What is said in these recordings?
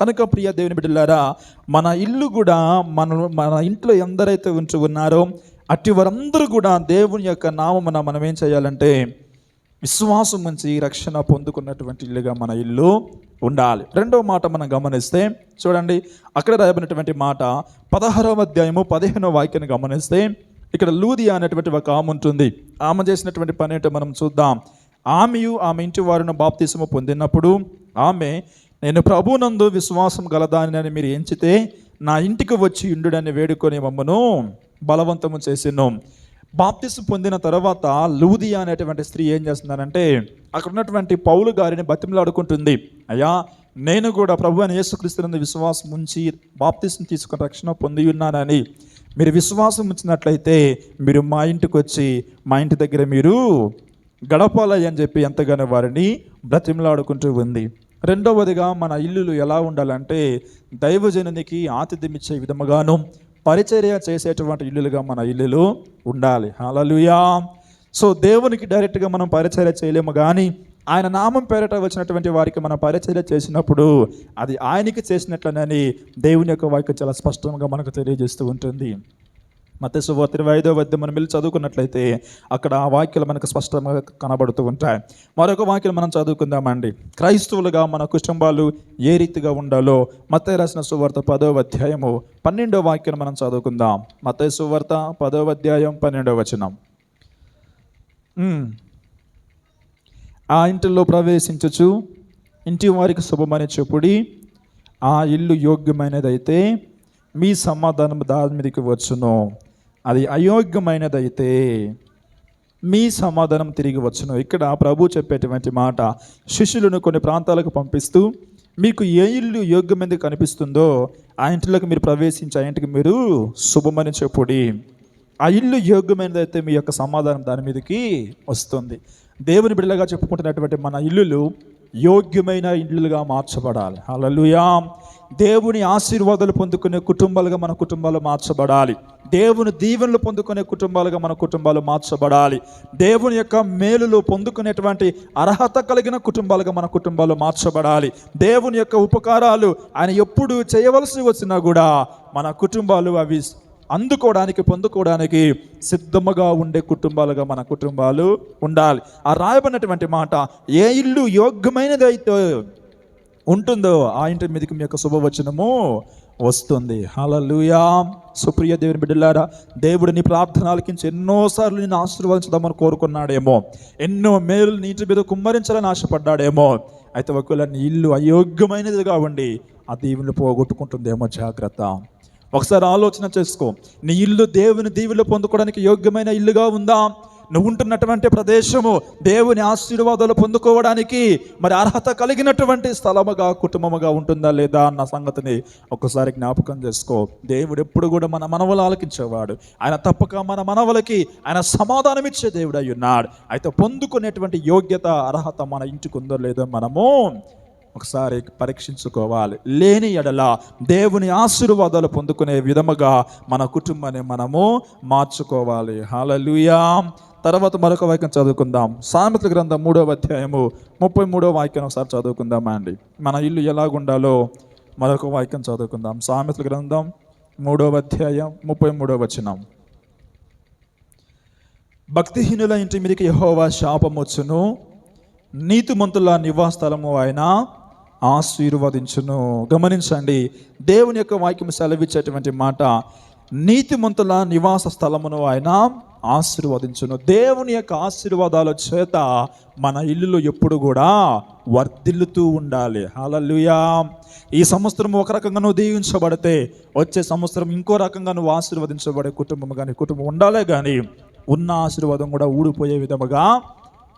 కనుక ప్రియ దేవుని బిడ్డలారా మన ఇల్లు కూడా మన మన ఇంట్లో ఎందరైతే ఉంచి ఉన్నారో అట్టి వారందరూ కూడా దేవుని యొక్క నామమున మనం ఏం చేయాలంటే విశ్వాసం నుంచి రక్షణ పొందుకున్నటువంటి ఇల్లుగా మన ఇల్లు ఉండాలి. రెండవ మాట మనం గమనిస్తే చూడండి అక్కడ రాయబడినటువంటి మాట పదహారవ అధ్యాయము పదిహేనవ వాక్యాన్ని గమనిస్తే ఇక్కడ లూదియా అనేటువంటి ఒక ఆమె ఉంటుంది. ఆమె చేసినటువంటి పని ఏంటో మనం చూద్దాం. ఆమెయు ఆమె ఇంటి వారిని బాప్తీసము పొందినప్పుడు ఆమె నేను ప్రభునందు విశ్వాసం గలదాని మీరు ఎంచితే నా ఇంటికి వచ్చి ఇండుడని వేడుకొని మమ్మను బలవంతము చేసిను. బాప్తిస్ పొందిన తర్వాత లూదియా అనేటువంటి స్త్రీ ఏం చేస్తున్నారంటే అక్కడ ఉన్నటువంటి పౌలు గారిని బతిమలాడుకుంటుంది. అయ్యా నేను కూడా ప్రభు అని యేసుక్రీస్తునందు విశ్వాసం ఉంచి బాప్తిస్ని తీసుకుని రక్షణ పొంది ఉన్నానని మీరు విశ్వాసం ఉంచినట్లయితే మీరు మా ఇంటికి వచ్చి మా ఇంటి దగ్గర మీరు గడపాలి అని చెప్పి ఎంతగానో వారిని బ్రతిమలాడుకుంటూ ఉంది. రెండవదిగా మన ఇల్లులు ఎలా ఉండాలంటే దైవజనునికి ఆతిథ్యం ఇచ్చే విధముగాను పరిచర్య చేసేటువంటి ఇల్లులుగా మన ఇల్లులు ఉండాలి. హలలుయా సో దేవునికి డైరెక్ట్గా మనం పరిచర్య చేయలేము కానీ ఆయన నామం పేరట వచ్చినటువంటి వారికి మనం పరిచర్య చేసినప్పుడు అది ఆయనకి చేసినట్లనని దేవుని యొక్క వాక్యం చాలా స్పష్టంగా మనకు తెలియజేస్తూ ఉంటుంది. మత సువార్త ఇరవై ఐదో వద్ద మనం వెళ్ళి చదువుకున్నట్లయితే అక్కడ ఆ వాక్యాలు మనకు స్పష్టంగా కనబడుతూ ఉంటాయి. మరొక వాక్యం మనం చదువుకుందామండి. క్రైస్తవులుగా మన కుటుంబాలు ఏ రీతిగా ఉండాలో మత రాసిన సువార్త పదవ అధ్యాయము పన్నెండో వాక్యం మనం చదువుకుందాం. మత సువార్త పదవ అధ్యాయం పన్నెండవ వచనం. ఆ ఇంటిలో ప్రవేశించచ్చు ఇంటి వారికి శుభమని చెప్పుడి ఆ ఇల్లు యోగ్యమైనదైతే మీ సమాధానం దాని మీదకి వచ్చును. అది అయోగ్యమైనదైతే మీ సమాధానం తిరిగి వచ్చును. ఇక్కడ ప్రభు చెప్పేటువంటి మాట శిష్యులను కొన్ని ప్రాంతాలకు పంపిస్తూ మీకు ఏ ఇల్లు యోగ్యమైనది కనిపిస్తుందో ఆ ఇంటిలోకి మీరు ప్రవేశించి ఆ ఇంటికి మీరు శుభమని చెప్పుడి. ఆ ఇల్లు యోగ్యమైనదైతే మీ యొక్క సమాధానం దాని మీదకి వస్తుంది. దేవుని బిడ్డలుగా చెప్పుకుంటున్నటువంటి మన ఇల్లులు యోగ్యమైన ఇల్లులుగా మార్చబడాలి. అలలుయా దేవుని ఆశీర్వాదాలు పొందుకునే కుటుంబాలుగా మన కుటుంబాలు మార్చబడాలి. దేవుని దీవెనలు పొందుకునే కుటుంబాలుగా మన కుటుంబాలు మార్చబడాలి. దేవుని యొక్క మేలులు పొందుకునేటువంటి అర్హత కలిగిన కుటుంబాలుగా మన కుటుంబాలు మార్చబడాలి. దేవుని యొక్క ఉపకారాలు ఆయన ఎప్పుడు చేయవలసి వచ్చినా కూడా మన కుటుంబాలు అవి అందుకోవడానికి పొందుకోవడానికి సిద్ధముగా ఉండే కుటుంబాలుగా మన కుటుంబాలు ఉండాలి. ఆ రాయబడినటువంటి మాట ఏ ఇల్లు యోగ్యమైనది అయితే ఉంటుందో ఆ ఇంటి మీదకి మీ యొక్క శుభవచనము వస్తుంది. హలలుయా సుప్రియ దేవుని బిడ్డలారా దేవుడు నీ ప్రార్థన ఆలకించి ఎన్నోసార్లు నేను ఆశీర్వదించదామని కోరుకున్నాడేమో. ఎన్నో మేలు నీటి మీద కుమ్మరించాలని ఆశపడ్డాడేమో. అయితే ఒకవేళ నీ ఇల్లు అయోగ్యమైనదిగా ఉండి ఆ దీవుని పోగొట్టుకుంటుందేమో జాగ్రత్త. ఒకసారి ఆలోచన చేసుకో. నీ ఇల్లు దేవుని దీవులు పొందుకోవడానికి యోగ్యమైన ఇల్లుగా ఉందా? నువ్వు ఉంటున్నటువంటి ప్రదేశము దేవుని ఆశీర్వాదాలు పొందుకోవడానికి మరి అర్హత కలిగినటువంటి స్థలముగా కుటుంబముగా ఉంటుందా లేదా అన్న సంగతిని ఒకసారి జ్ఞాపకం చేసుకో. దేవుడు ఎప్పుడు కూడా మన మనవలు ఆలకించేవాడు. ఆయన తప్పక మన మనవలకి ఆయన సమాధానం ఇచ్చే దేవుడు అయి ఉన్నాడు అయితే పొందుకునేటువంటి యోగ్యత అర్హత మన ఇంటికి ఉందో లేదో మనము ఒకసారి పరీక్షించుకోవాలి. లేని ఎడల దేవుని ఆశీర్వాదాలు పొందుకునే విధముగా మన కుటుంబాన్ని మనము మార్చుకోవాలి. హల్లెలూయా. తర్వాత మరొక వాక్యం చదువుకుందాం. సామెతల గ్రంథం మూడవ అధ్యాయము ముప్పై మూడవ వాక్యం ఒకసారి చదువుకుందామా అండి? మన ఇల్లు ఎలాగుండాలో మరొక వాక్యం చదువుకుందాం. సామెతల గ్రంథం మూడవ అధ్యాయం ముప్పై మూడవ వచనం. భక్తిహీనుల ఇంటి మీదకి యహోవా శాపం వచ్చును. నీతిమంతుల నివాస స్థలము ఆయన ఆశీర్వదించును. గమనించండి దేవుని యొక్క వాక్యం సెలవిచ్చేటువంటి మాట నీతిమంతుల నివాస స్థలమును ఆయన ఆశీర్వదించును. దేవుని యొక్క ఆశీర్వాదాల చేత మన ఇల్లులు ఎప్పుడు కూడా వర్ధిల్లుతూ ఉండాలి. హలలుయా ఈ సంవత్సరం ఒక రకంగా నువ్వు దీవించబడితే వచ్చే సంవత్సరం ఇంకో రకంగా నువ్వు ఆశీర్వదించబడే కుటుంబం కానీ కుటుంబం ఉండాలే కానీ ఉన్న ఆశీర్వాదం కూడా ఊడిపోయే విధముగా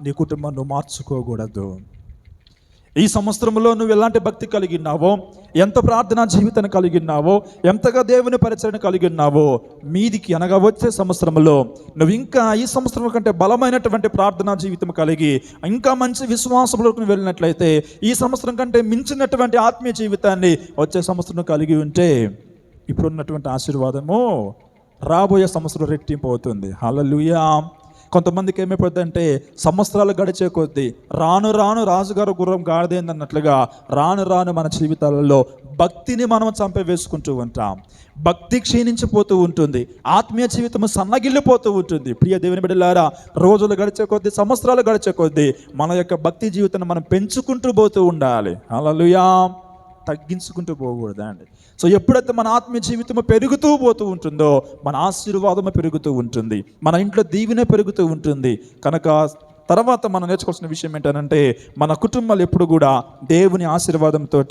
నీ కుటుంబం నువ్వు మార్చుకోకూడదు. ఈ సంవత్సరంలో నువ్వు ఎలాంటి భక్తి కలిగి ఉన్నావో ఎంత ప్రార్థనా జీవితాన్ని కలిగి ఉన్నావో ఎంతగా దేవుని పరిచయం కలిగి ఉన్నావో మీదికి అనగా వచ్చే సంవత్సరంలో నువ్వు ఇంకా ఈ సంవత్సరం కంటే బలమైనటువంటి ప్రార్థనా జీవితం కలిగి ఇంకా మంచి విశ్వాసంలోకి వెళ్ళినట్లయితే ఈ సంవత్సరం కంటే మించినటువంటి ఆత్మీయ జీవితాన్ని వచ్చే సంవత్సరం కలిగి ఉంటే ఇప్పుడున్నటువంటి ఆశీర్వాదము రాబోయే సంవత్సరం రెట్టింపు అవుతుంది. హల్లెలూయా. కొంతమందికి ఏమైపోద్దంటే సంవత్సరాలు గడిచే కొద్దీ రాను రాను రాజుగారు గుర్రం గాడిదేందన్నట్లుగా రాను రాను మన జీవితాలలో భక్తిని మనం చంపవేసుకుంటూ ఉంటాం. భక్తి క్షీణించిపోతూ ఉంటుంది. ఆత్మీయ జీవితం సన్నగిల్లిపోతూ ఉంటుంది. ప్రియ దేవుని బిడ్డలారా రోజులు గడిచే కొద్దీ సంవత్సరాలు గడిచే కొద్దీ మన యొక్క భక్తి జీవితాన్ని మనం పెంచుకుంటూ పోతూ ఉండాలి. అలలుయా తగ్గించుకుంటూ పోకూడదండి సో ఎప్పుడైతే మన ఆత్మీయ జీవితం పెరుగుతూ పోతూ ఉంటుందో మన ఆశీర్వాదం పెరుగుతూ ఉంటుంది మన ఇంట్లో దీవెన పెరుగుతూ ఉంటుంది. కనుక తర్వాత మనం నేర్చుకోవాల్సిన విషయం ఏంటంటే మన కుటుంబాలు ఎప్పుడు కూడా దేవుని ఆశీర్వాదంతో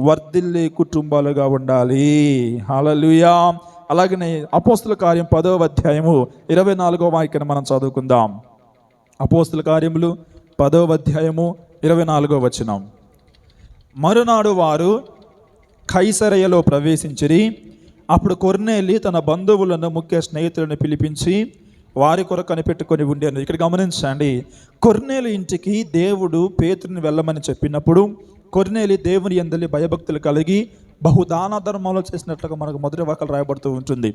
వర్ధిల్లే కుటుంబాలుగా ఉండాలి. హలలుయా అలాగనే అపోస్తుల కార్యం పదవ అధ్యాయము ఇరవై నాలుగో వాక్యను మనం చదువుకుందాం. అపోస్తుల కార్యములు పదవ అధ్యాయము ఇరవై నాలుగో వచనం. మరునాడు వారు కైసరయలో ప్రవేశించిరి. అప్పుడు కొర్నేలి తన బంధువులను ముఖ్య స్నేహితులను పిలిపించి వారి కొరకు కనిపెట్టుకొని ఉండేను. ఇక్కడ గమనించండి కొర్నేలు ఇంటికి దేవుడు పేతుని వెళ్ళమని చెప్పినప్పుడు కొర్నేలి దేవుని ఎందలి భయభక్తులు కలిగి బహుదాన ధర్మాలు చేసినట్లుగా మనకు మొదటి వాకలు రాయబడుతూ ఉంటుంది.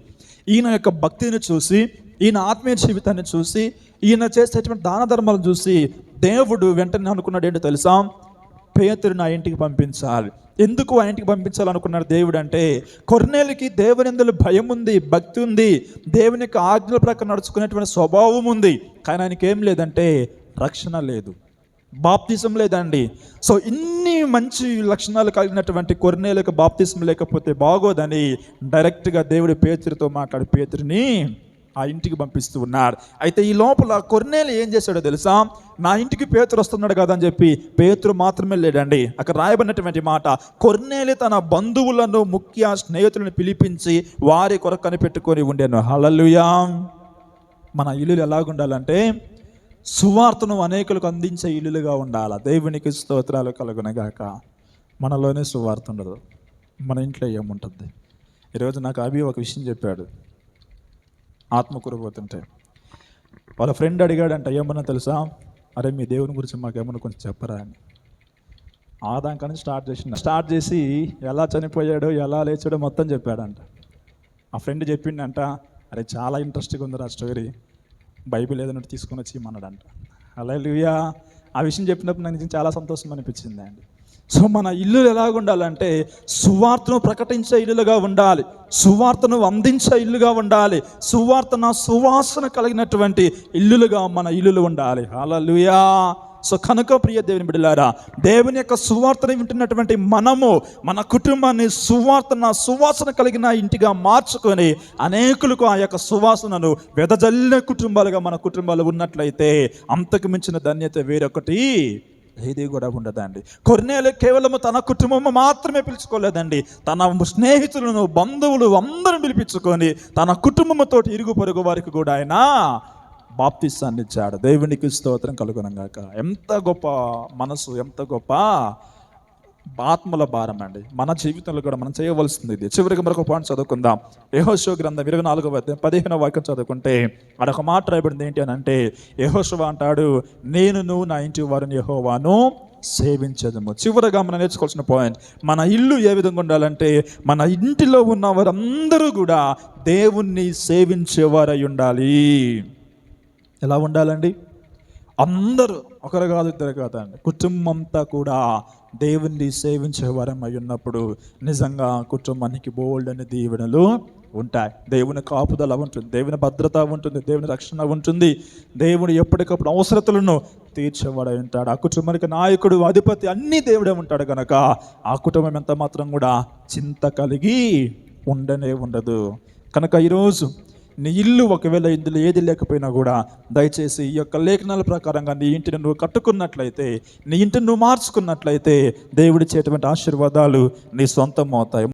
ఈయన యొక్క భక్తిని చూసి ఈయన ఆత్మీయ జీవితాన్ని చూసి ఈయన చేసేటువంటి దాన ధర్మాలను చూసి దేవుడు వెంటనే అనుకున్నాడు ఏంటో తెలుసా? పేతురు నా ఇంటికి పంపించాలి. ఎందుకు ఆ ఇంటికి పంపించాలనుకున్నాడు దేవుడు అంటే కొర్నేలికి దేవుని ఎందులో భయం ఉంది భక్తి ఉంది. దేవుని యొక్క ఆజ్ఞల ప్రకారం నడుచుకునేటువంటి స్వభావం ఉంది. కానీ ఆయనకి ఏం లేదంటే రక్షణ లేదు. బాప్తిజం లేదండి. సో ఇన్ని మంచి లక్షణాలు కలిగినటువంటి కొర్నేలకు బాప్తిజం లేకపోతే బాగోదని డైరెక్ట్గా దేవుడు పేతురితో మాట్లాడి. పేతురిని ఆ ఇంటికి పంపిస్తూ ఉన్నాడు అయితే ఈ లోపల కొర్నేలు ఏం చేశాడో తెలుసా? నా ఇంటికి పేతురు వస్తున్నాడు కదా అని చెప్పి పేతురు మాత్రమే లేడండి. అక్కడ రాయబడినటువంటి మాట కొర్నేలి తన బంధువులను ముఖ్య స్నేహితులను పిలిపించి వారి కొరకు కనిపెట్టుకొని ఉండేను. హలలుయా మన ఇల్లులు ఎలాగుండాలంటే సువార్తను అనేకులకు అందించే ఇల్లులుగా ఉండాలి. దేవునికి స్తోత్రాలు కలుగునగాక. మనలోనే సువార్త ఉండదు. మన ఇంట్లో ఏముంటుంది? ఈరోజు నాకు అభి ఒక విషయం చెప్పాడు. ఆత్మకూరపోతుంటే వాళ్ళ ఫ్రెండ్ అడిగాడంట ఏమన్నా తెలుసా? అరే మీ దేవుని గురించి మాకేమన్నా కొంచెం చెప్పరా అని. ఆ స్టార్ట్ చేసిన స్టార్ట్ చేసి ఎలా చనిపోయాడో ఎలా లేచాడో మొత్తం చెప్పాడంట. ఆ ఫ్రెండ్ చెప్పిండంట అరే చాలా ఇంట్రెస్ట్గా ఉంది ఆ స్టోరీ. బైబిల్ ఏదైనా తీసుకొని వచ్చి మనడంట అలా ఆ విషయం చెప్పినప్పుడు నాకు నిజంగా చాలా సంతోషం అనిపించింది అండి. సో మన ఇల్లు ఎలాగ ఉండాలంటే సువార్తను ప్రకటించే ఇల్లులుగా ఉండాలి. సువార్తను అందించే ఇల్లుగా ఉండాలి. సువార్తన సువాసన కలిగినటువంటి ఇల్లులుగా మన ఇల్లులు ఉండాలి. అలలుయా సో కనుక ప్రియ దేవుని బిడ్డలారా దేవుని యొక్క సువార్తను వింటున్నటువంటి మనము మన కుటుంబాన్ని సువార్తన సువాసన కలిగిన ఇంటిగా మార్చుకొని అనేకులకు ఆ యొక్క సువాసనను వెదజల్లిన కుటుంబాలుగా మన కుటుంబాలు ఉన్నట్లయితే అంతకు మించిన ధన్యత వేరొకటి ఏది కూడా ఉండదండి. కొన్నేళ్ళు కేవలము తన కుటుంబము మాత్రమే పిలుచుకోలేదండి. తన స్నేహితులను బంధువులు అందరూ పిలిపించుకొని తన కుటుంబముతో ఇరుగు పొరుగు వారికి కూడా ఆయన బాప్తిస్తాన్ని ఇచ్చాడు. దేవునికి స్తోత్రం కలుగునంగాక. ఎంత గొప్ప మనసు ఎంత గొప్ప ఆత్మల భారం అండి మన జీవితంలో కూడా మనం చేయవలసింది ఇది. చివరికి మరొక పాయింట్ చదువుకుందాం. యహోశివ గ్రంథం ఇరవై నాలుగో అధ్యాయం పదిహేనవ వాక్యం చదువుకుంటే అడొక మాట రాయబడింది ఏంటి అని అంటే యహోశివ అంటాడు నేను నువ్వు నా ఇంటి వారిని యహోవాను సేవించదము. చివరగా మనం నేర్చుకోవాల్సిన పాయింట్ మన ఇల్లు ఏ విధంగా ఉండాలంటే మన ఇంటిలో ఉన్న వారందరూ కూడా దేవుణ్ణి సేవించేవారై ఉండాలి. ఎలా ఉండాలండి? అందరూ ఒకరు కాదు ఇద్దరు కాదు అండి. అంతా కూడా దేవుణ్ణి సేవించేవారం అయి ఉన్నప్పుడు నిజంగా కుటుంబానికి బోల్డ్ అనే దీవెనలు ఉంటాయి. దేవుని కాపుదల ఉంటుంది దేవుని భద్రత ఉంటుంది దేవుని రక్షణ ఉంటుంది. దేవుడు ఎప్పటికప్పుడు అవసరతలను తీర్చేవాడై ఉంటాడు. ఆ కుటుంబానికి నాయకుడు అధిపతి అన్ని దేవుడే ఉంటాడు కనుక ఆ కుటుంబం ఎంత మాత్రం కూడా చింత కలిగి ఉండనే ఉండదు. కనుక ఈరోజు నీ ఇల్లు ఒకవేళ ఇందులో ఏది లేకపోయినా కూడా దయచేసి ఈ యొక్క లేఖనాల ప్రకారంగా నీ ఇంటిని నువ్వు కట్టుకున్నట్లయితే నీ ఇంటిని నువ్వు మార్చుకున్నట్లయితే దేవుడి చేటువంటి ఆశీర్వాదాలు నీ సొంతం అవుతాయి.